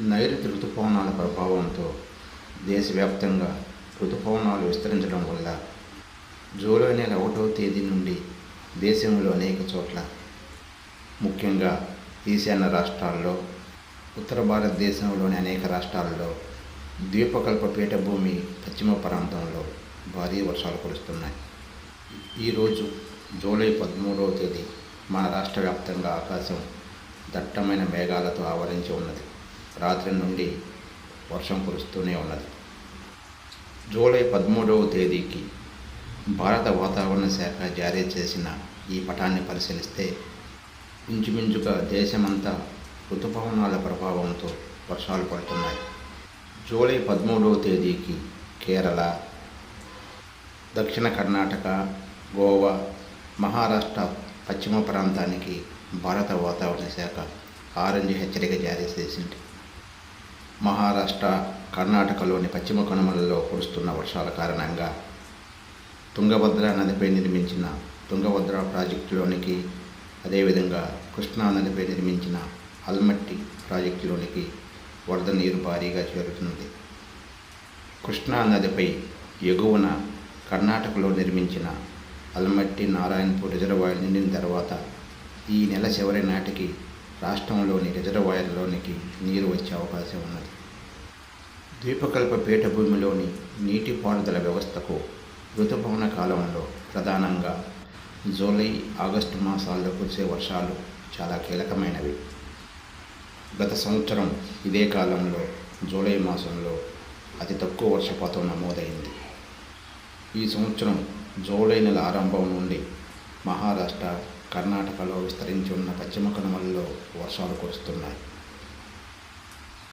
నైరుతి ఋతుపవనాల ప్రభావంతో దేశవ్యాప్తంగా ఋతుపవనాలు విస్తరించడం వల్ల జూలై నెల ఒకటవ తేదీ నుండి దేశంలో అనేక చోట్ల ముఖ్యంగా ఈశాన్య రాష్ట్రాల్లో ఉత్తర భారతదేశంలోని అనేక రాష్ట్రాల్లో ద్వీపకల్ప పీఠభూమి పశ్చిమ ప్రాంతంలో భారీ వర్షాలు కురుస్తున్నాయి. ఈరోజు జూలై పదమూడవ తేదీ మన రాష్ట్ర వ్యాప్తంగా ఆకాశం దట్టమైన మేఘాలతో ఆవరించి ఉన్నది. రాత్రి నుండి వర్షం కురుస్తూనే ఉన్నది. జూలై పదమూడవ తేదీకి భారత వాతావరణ శాఖ జారీ చేసిన ఈ పటాన్ని పరిశీలిస్తే ఇంచుమించుగా దేశమంతా ఋతుపవనాల ప్రభావంతో వర్షాలు పడుతున్నాయి. జూలై పదమూడవ తేదీకి కేరళ దక్షిణ కర్ణాటక గోవా మహారాష్ట్ర పశ్చిమ ప్రాంతానికి భారత వాతావరణ శాఖ ఆరెంజ్ హెచ్చరిక జారీ చేసింది. మహారాష్ట్ర కర్ణాటకలోని పశ్చిమ కనుమలలో కురుస్తున్న వర్షాల కారణంగా తుంగభద్ర నదిపై నిర్మించిన తుంగభద్ర ప్రాజెక్టులోనికి అదేవిధంగా కృష్ణా నదిపై నిర్మించిన అల్మట్టి ప్రాజెక్టులోనికి వరద నీరు భారీగా చేరుతున్నది. కృష్ణా నదిపై ఎగువన కర్ణాటకలో నిర్మించిన అల్మట్టి నారాయణపూర్ రిజర్వాయర్ నిండిన తర్వాత ఈ నెల చివరి నాటికి రాష్ట్రంలోని రిజర్వాయర్లోనికి నీరు వచ్చే అవకాశం ఉన్నది. ద్వీపకల్ప పీఠభూమిలోని నీటిపారుదల వ్యవస్థకు ఋతుపవన కాలంలో ప్రధానంగా జూలై ఆగస్టు మాసాల్లో కురిసే వర్షాలు చాలా కీలకమైనవి. గత సంవత్సరం ఇదే కాలంలో జూలై మాసంలో అతి తక్కువ వర్షపాతం నమోదైంది. ఈ సంవత్సరం జూలై నెల ఆరంభం నుండి మహారాష్ట్ర కర్ణాటకలో విస్తరించి ఉన్న పశ్చిమ కనుమల వర్షాలు కురుస్తున్నాయి.